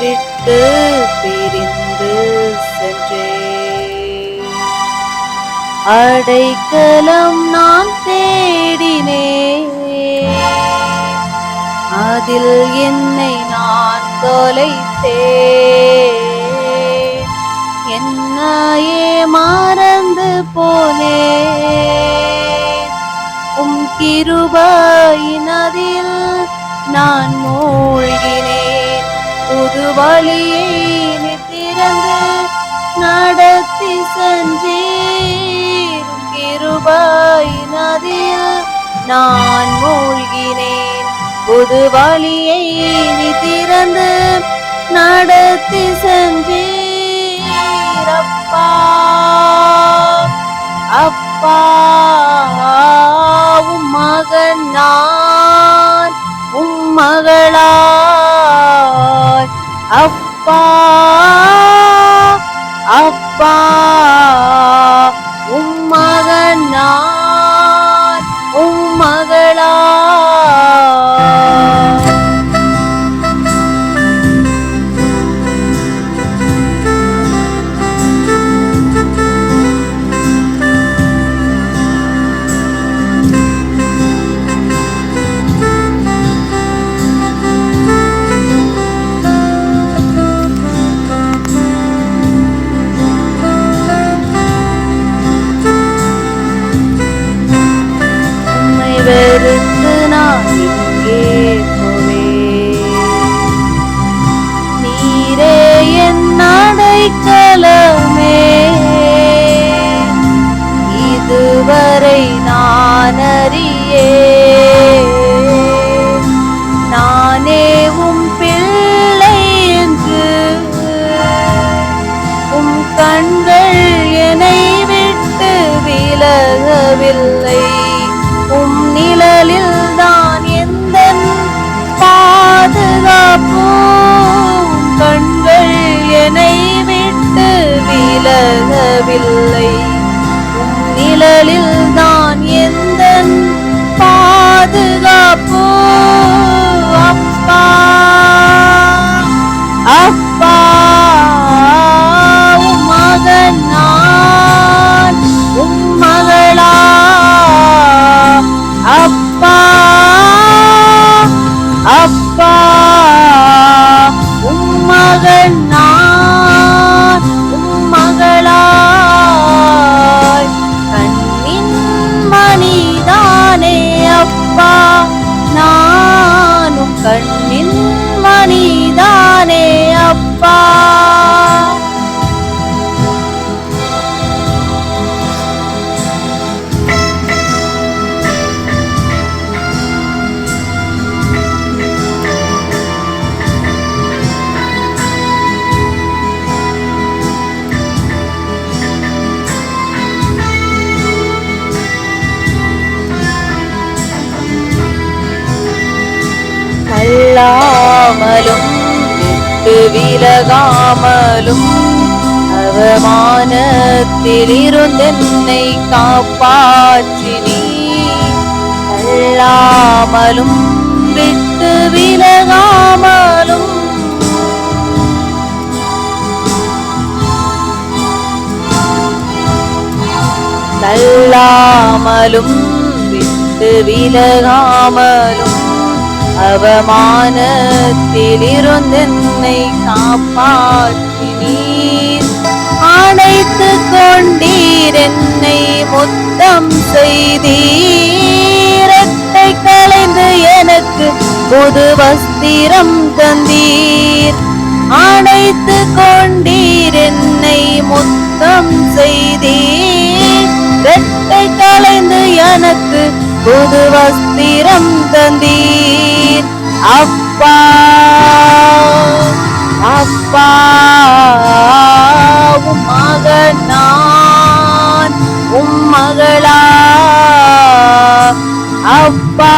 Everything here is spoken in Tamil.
விட்டு பிரிந்து சென்றே. அடைக்கலம் நான் தேடினே. அதில் என்னை நான் தொலைத்தேன் என்னையே மறந்து போனே. உம் கிருபையினதில் நான் மூழ்கினேன் புது வழியை திறந்து நடத்தி சென்றீர் உம் கிருபையினதில் நான் மூழ்கினேன். புது வழியை திறந்து நடத்தி சென்றீர் பாதுகாப்பு கண்கள் என்னை விட்டு விலகவில்லை. நிழலில் கொள்ளாமலும் விட்டு விலகாமலும் அவமானத்திலிருந்தென்னை இருந்தென்னை காப்பாற்றினீ தள்ளாமலும் விட்டு விலகாமலும். தள்ளாமலும் விட்டு விலகாமலும். அவமானத்தில் இருந்தென்னை காப்பாற்றினீர் அணைத்து கொண்டீர் என்னை முத்தம் செய்தீர். கலைந்து எனக்கு புது வஸ்திரம் தந்தீர். அணைத்து கொண்டீர் என்னை முத்தம் செய்தீர். ரெட்டை கலைந்து எனக்கு புது வஸ்திரம் தந்தீர். அப்பா அப்பாவும் மகன் நான் உம் மகளா அப்பா.